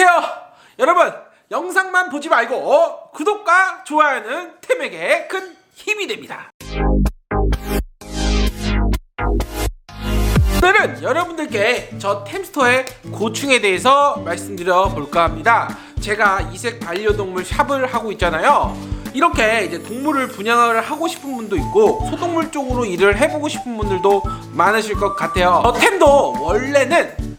안녕하세요. 여러분 영상만 보지 말고 어, 구독과 좋아요는 템에게 큰 힘이 됩니다. 오늘은 여러분들께 저 템스토어의 고충에 대해서 말씀드려 볼까 합니다. 제가 이색 반려동물 샵을 하고 있잖아요. 이렇게 이제 동물을 분양을 하고 싶은 분도 있고 소동물 쪽으로 일을 해보고 싶은 분들도 많으실 것 같아요. 저 템도 원래는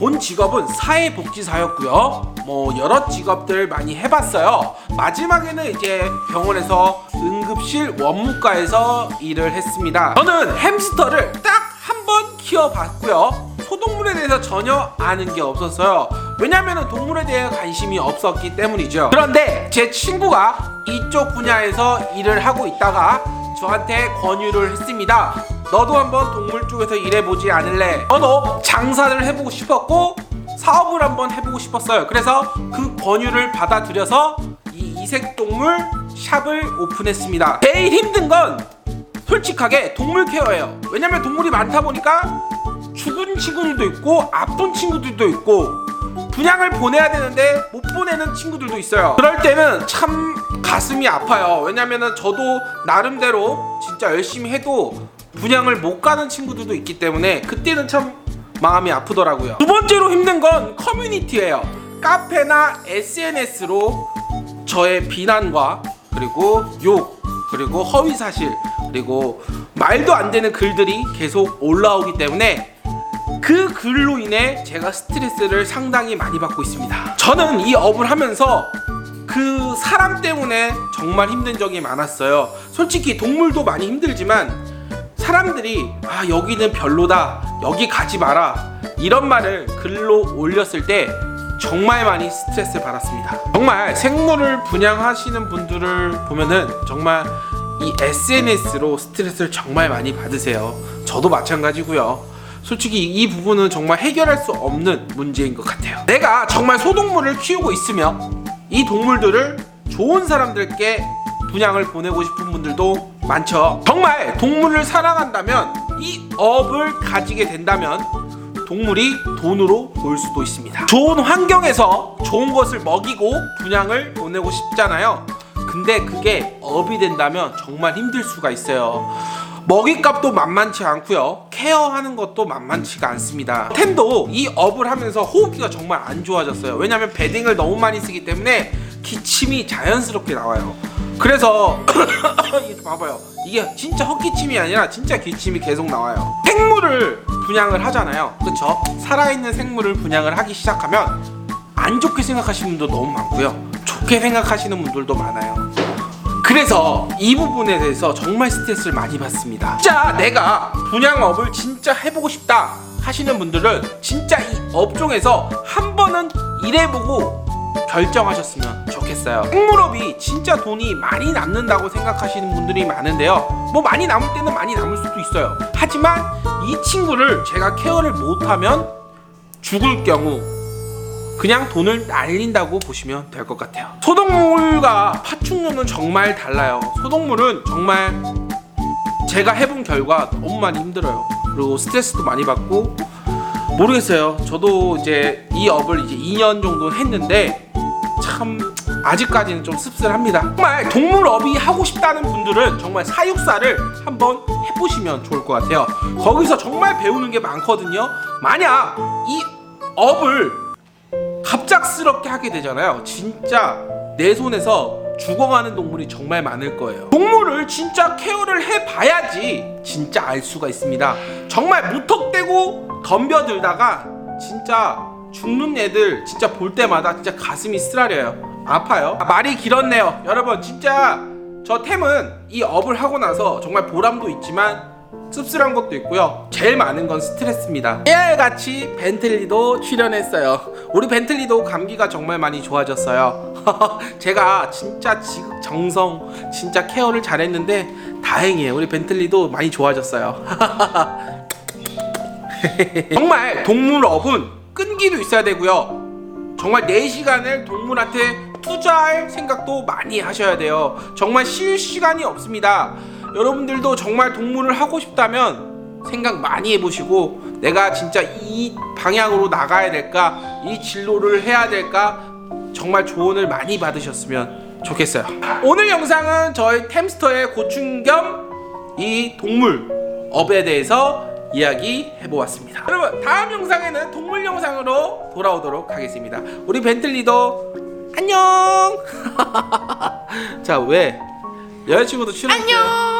본 직업은 사회복지사였고요. 뭐 여러 직업들 많이 해봤어요. 마지막에는 이제 병원에서 응급실 원무과에서 일을 했습니다. 저는 햄스터를 딱 한 번 키워봤고요. 소동물에 대해서 전혀 아는 게 없었어요. 왜냐하면 동물에 대해 관심이 없었기 때문이죠. 그런데 제 친구가 이쪽 분야에서 일을 하고 있다가 저한테 권유를 했습니다. 너도 한번 동물 쪽에서 일해보지 않을래? 저도 장사를 해보고 싶었고 사업을 한번 해보고 싶었어요. 그래서 그 권유를 받아들여서 이 이색동물 샵을 오픈했습니다. 제일 힘든 건 솔직하게 동물 케어예요. 왜냐면 동물이 많다 보니까 죽은 친구들도 있고 아픈 친구들도 있고 분양을 보내야 되는데 못 보내는 친구들도 있어요. 그럴 때는 참 가슴이 아파요. 왜냐면은 저도 나름대로 진짜 열심히 해도 분양을 못 가는 친구들도 있기 때문에 그때는 참 마음이 아프더라고요. 두 번째로 힘든 건 커뮤니티예요. 카페나 SNS로 저의 비난과 그리고 욕 그리고 허위 사실 그리고 말도 안 되는 글들이 계속 올라오기 때문에 그 글로 인해 제가 스트레스를 상당히 많이 받고 있습니다. 저는 이 업을 하면서 그 사람 때문에 정말 힘든 적이 많았어요. 솔직히 동물도 많이 힘들지만 사람들이 아 여기는 별로다 여기 가지 마라 이런 말을 글로 올렸을 때 정말 많이 스트레스 받았습니다. 정말 생물을 분양하시는 분들을 보면은 정말 이 SNS로 스트레스를 정말 많이 받으세요. 저도 마찬가지고요. 솔직히 이 부분은 정말 해결할 수 없는 문제인 것 같아요. 내가 정말 소동물을 키우고 있으며 이 동물들을 좋은 사람들께 분양을 보내고 싶은 분들도 많죠. 정말 동물을 사랑한다면 이 업을 가지게 된다면 동물이 돈으로 벌 수도 있습니다. 좋은 환경에서 좋은 것을 먹이고 분양을 보내고 싶잖아요. 근데 그게 업이 된다면 정말 힘들 수가 있어요. 먹이값도 만만치 않고요. 케어하는 것도 만만치가 않습니다. 템도 이 업을 하면서 호흡기가 정말 안 좋아졌어요. 왜냐하면 베딩을 너무 많이 쓰기 때문에 기침이 자연스럽게 나와요. 그래서 이거 봐봐요. 이게 진짜 헛기침이 아니라 진짜 기침이 계속 나와요. 생물을 분양을 하잖아요. 그쵸? 살아있는 생물을 분양을 하기 시작하면 안 좋게 생각하시는 분도 너무 많고요. 좋게 생각하시는 분들도 많아요. 그래서 이 부분에 대해서 정말 스트레스를 많이 받습니다. 진짜 내가 분양업을 진짜 해보고 싶다 하시는 분들은 진짜 이 업종에서 한 번은 일해보고 결정하셨으면 좋겠어요. 생물업이 진짜 돈이 많이 남는다고 생각하시는 분들이 많은데요. 뭐 많이 남을 때는 많이 남을 수도 있어요. 하지만 이 친구를 제가 케어를 못하면 죽을 경우 그냥 돈을 날린다고 보시면 될 것 같아요. 소동물과 파충류는 정말 달라요. 소동물은 정말 제가 해본 결과 너무 많이 힘들어요. 그리고 스트레스도 많이 받고 모르겠어요. 저도 이제 이 업을 이제 2년 정도 했는데 참 아직까지는 좀 씁쓸합니다. 정말 동물업이 하고 싶다는 분들은 정말 사육사를 한번 해보시면 좋을 것 같아요. 거기서 정말 배우는 게 많거든요. 만약 이 업을 갑작스럽게 하게 되잖아요. 진짜 내 손에서 죽어가는 동물이 정말 많을 거예요. 동물을 진짜 케어를 해봐야지 진짜 알 수가 있습니다. 정말 무턱대고 덤벼들다가 진짜 죽는 애들 진짜 볼 때마다 진짜 가슴이 쓰라려요. 아파요. 아, 말이 길었네요. 여러분 진짜 저 템은 이 업을 하고 나서 정말 보람도 있지만 씁쓸한 것도 있고요. 제일 많은 건 스트레스입니다. 깨알같이 벤틀리도 출연했어요. 우리 벤틀리도 감기가 정말 많이 좋아졌어요. 제가 진짜 지극정성 진짜 케어를 잘했는데 다행이에요. 우리 벤틀리도 많이 좋아졌어요. 정말 동물업은 끈기도 있어야 되고요. 정말 4시간을 동물한테 투자할 생각도 많이 하셔야 돼요. 정말 쉴 시간이 없습니다. 여러분들도 정말 동물을 하고 싶다면 생각 많이 해보시고 내가 진짜 이 방향으로 나가야 될까 이 진로를 해야 될까 정말 조언을 많이 받으셨으면 좋겠어요. 오늘 영상은 저희 템스터의 고충 겸 이 동물 업에 대해서 이야기 해 보았습니다. 여러분 다음 영상에는 동물 영상으로 돌아오도록 하겠습니다. 우리 벤틀리도 안녕. 자 왜? 여자친구도 싫어. 안녕.